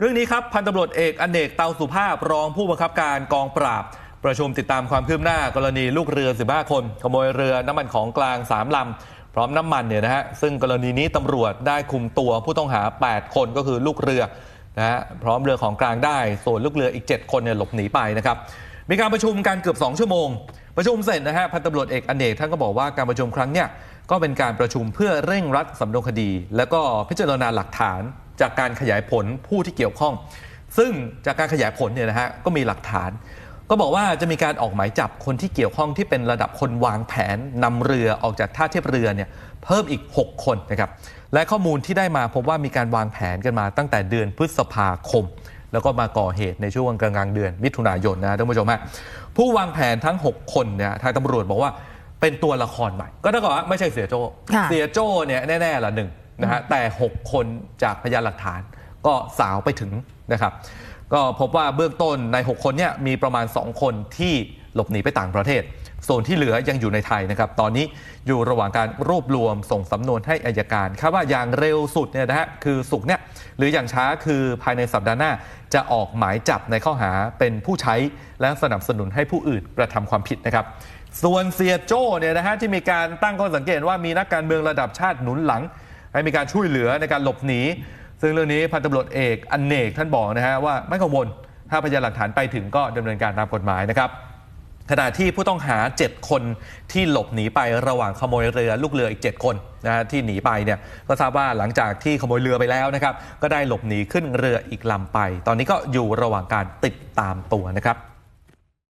เรื่องนี้ครับพันตำรวจเอกอเนกเตาสุภาพรองผู้บังคับการกองปราบ ประชุมติดตามความคืบหน้ากรณีลูกเรือ 15 คน ขโมยเรือน้ำมันของกลาง 3 ลำ พร้อมน้ำมันเนี่ยนะฮะซึ่งกรณีนี้ตำรวจได้คุมตัวผู้ต้องหา 8 คนก็คือลูกเรือนะฮะพร้อมเรือของกลางได้ ส่วนลูกเรืออีก 7 คนเนี่ยหลบหนีไปนะครับมีการประชุมกันเกือบ 2 ชั่วโมง ประชุมเสร็จนะฮะพันตำรวจเอกอเนกท่านก็บอกว่าการประชุมครั้งเนี่ยก็เป็นการประชุมเพื่อเร่งรัดสำนวนคดี แล้วก็พิจารณาหลักฐาน จากการขยายผลผู้ที่เกี่ยวข้อง ซึ่งจากการขยายผลเนี่ยนะฮะก็มีหลักฐาน ก็บอกว่าจะมีการออกหมายจับคนที่เกี่ยวข้องที่เป็นระดับคนวางแผนนำเรือออกจากท่าเทียบเรือเนี่ยเพิ่มอีก 6 คนนะครับและข้อมูลที่ได้มาพบว่ามีการวางแผนกันมาตั้งแต่เดือนพฤษภาคม แล้วก็มาก่อเหตุในช่วงกลางๆเดือนมิถุนายนนะท่านผู้ชมฮะผู้วางแผนทั้ง 6 คนเนี่ยทางตำรวจบอกว่าเป็นตัวละครใหม่ ก็ต้องบอกว่าไม่ใช่เสียโจ้ค่ะเสียโจ้เนี่ยแน่ๆละหนึ่ง นะฮะแต่ 6 คนจากพยานหลักฐานก็สาวไปถึงนะครับ ก็พบว่าเบื้องต้นใน 6 คนเนี่ยมีประมาณ 2 คนที่หลบหนีไปต่างประเทศ ส่วนที่เหลือยังอยู่ในไทยนะครับ ตอนนี้อยู่ระหว่างการรวบรวมส่งสำนวนให้อายการคาดว่าอย่างเร็วสุดเนี่ยนะฮะคือสุกร์เนี่ยหรืออย่างช้าคือภายในสัปดาห์หน้า จะออกหมายจับในข้อหาเป็นผู้ใช้และสนับสนุนให้ผู้อื่นกระทำความผิดนะครับ ส่วนเสียโจ้เนี่ยนะฮะที่มีการตั้งข้อสังเกตว่ามีนักการเมืองระดับชาติหนุนหลัง ให้มีการช่วยเหลือในการหลบหนี ซึ่งเรื่องนี้พันตำรวจเอกอเนกท่านบอกนะฮะว่าไม่กังวลถ้าพยานหลักฐานไปถึงก็ดำเนินการตามกฎหมายนะครับขณะที่ผู้ต้องหา 7 คนที่หลบหนีไประหว่างขโมยเรือลูกเรืออีก 7 คนนะฮะที่หนีไปเนี่ยก็ทราบว่าหลังจากที่ขโมยเรือไปแล้วนะครับ ก็ได้หลบหนีขึ้นเรืออีกลำไป ตอนนี้ก็อยู่ระหว่างการติดตามตัวนะครับ